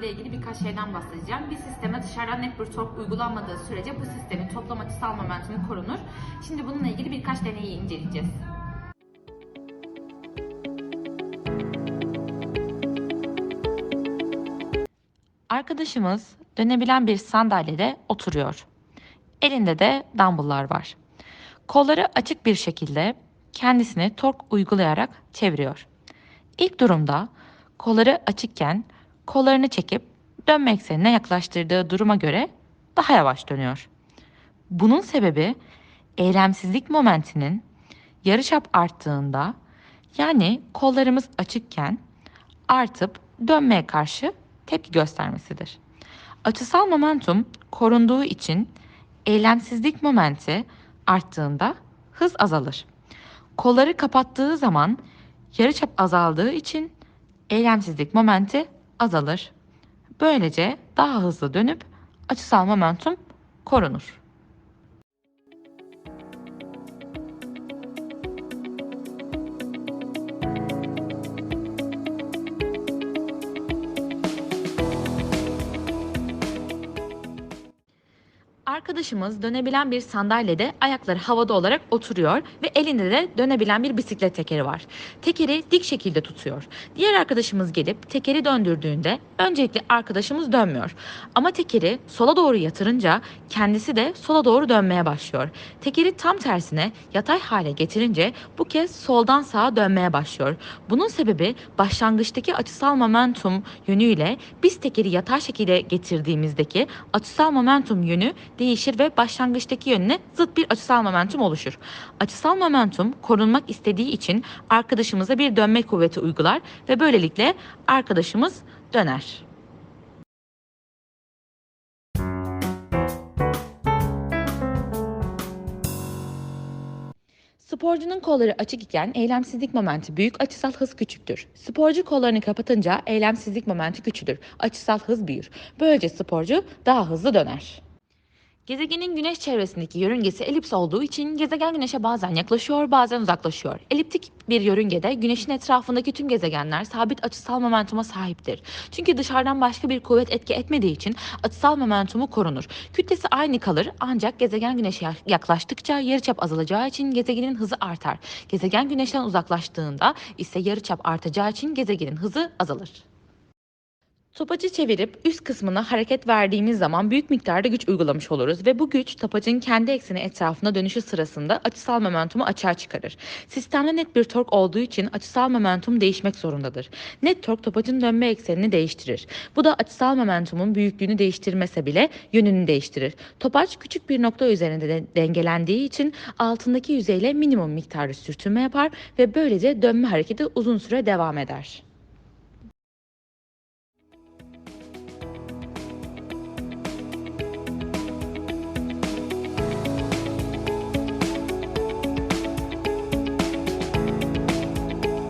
ile ilgili birkaç şeyden bahsedeceğim. Bir sisteme dışarıdan net bir tork uygulanmadığı sürece bu sistemin toplam açısal momentumu korunur. Şimdi bununla ilgili birkaç deneyi inceleyeceğiz. Arkadaşımız dönebilen bir sandalyede oturuyor. Elinde de dumbbell'lar var. Kolları açık bir şekilde kendisine tork uygulayarak çeviriyor. İlk durumda kolları açıkken kollarını çekip dönme eksenine yaklaştırdığı duruma göre daha yavaş dönüyor. Bunun sebebi eylemsizlik momentinin yarıçap arttığında yani kollarımız açıkken artıp dönmeye karşı tepki göstermesidir. Açısal momentum korunduğu için eylemsizlik momenti arttığında hız azalır. Kolları kapattığı zaman yarıçap azaldığı için eylemsizlik momenti azalır. Böylece daha hızlı dönüp açısal momentum korunur. Arkadaşımız dönebilen bir sandalyede ayakları havada olarak oturuyor ve elinde de dönebilen bir bisiklet tekeri var. Tekeri dik şekilde tutuyor. Diğer arkadaşımız gelip tekeri döndürdüğünde öncelikle arkadaşımız dönmüyor. Ama tekeri sola doğru yatırınca kendisi de sola doğru dönmeye başlıyor. Tekeri tam tersine yatay hale getirince bu kez soldan sağa dönmeye başlıyor. Bunun sebebi başlangıçtaki açısal momentum yönüyle biz tekeri yatay şekilde getirdiğimizdeki açısal momentum yönü değişir ve başlangıçtaki yönüne zıt bir açısal momentum oluşur. Açısal momentum korunmak istediği için arkadaşımıza bir dönme kuvveti uygular ve böylelikle arkadaşımız döner. Sporcunun kolları açık iken eylemsizlik momenti büyük, açısal hız küçüktür. Sporcu kollarını kapatınca eylemsizlik momenti küçülür, açısal hız büyür. Böylece sporcu daha hızlı döner. Gezegenin güneş çevresindeki yörüngesi elips olduğu için gezegen güneşe bazen yaklaşıyor bazen uzaklaşıyor. Eliptik bir yörüngede güneşin etrafındaki tüm gezegenler sabit açısal momentuma sahiptir. Çünkü dışarıdan başka bir kuvvet etki etmediği için açısal momentumu korunur. Kütlesi aynı kalır ancak gezegen güneşe yaklaştıkça yarıçap azalacağı için gezegenin hızı artar. Gezegen güneşten uzaklaştığında ise yarıçap artacağı için gezegenin hızı azalır. Topacı çevirip üst kısmına hareket verdiğimiz zaman büyük miktarda güç uygulamış oluruz ve bu güç topacın kendi ekseni etrafında dönüşü sırasında açısal momentumu açığa çıkarır. Sistemde net bir tork olduğu için açısal momentum değişmek zorundadır. Net tork topacın dönme eksenini değiştirir. Bu da açısal momentumun büyüklüğünü değiştirmese bile yönünü değiştirir. Topaç küçük bir nokta üzerinde de dengelendiği için altındaki yüzeyle minimum miktarda sürtünme yapar ve böylece dönme hareketi uzun süre devam eder.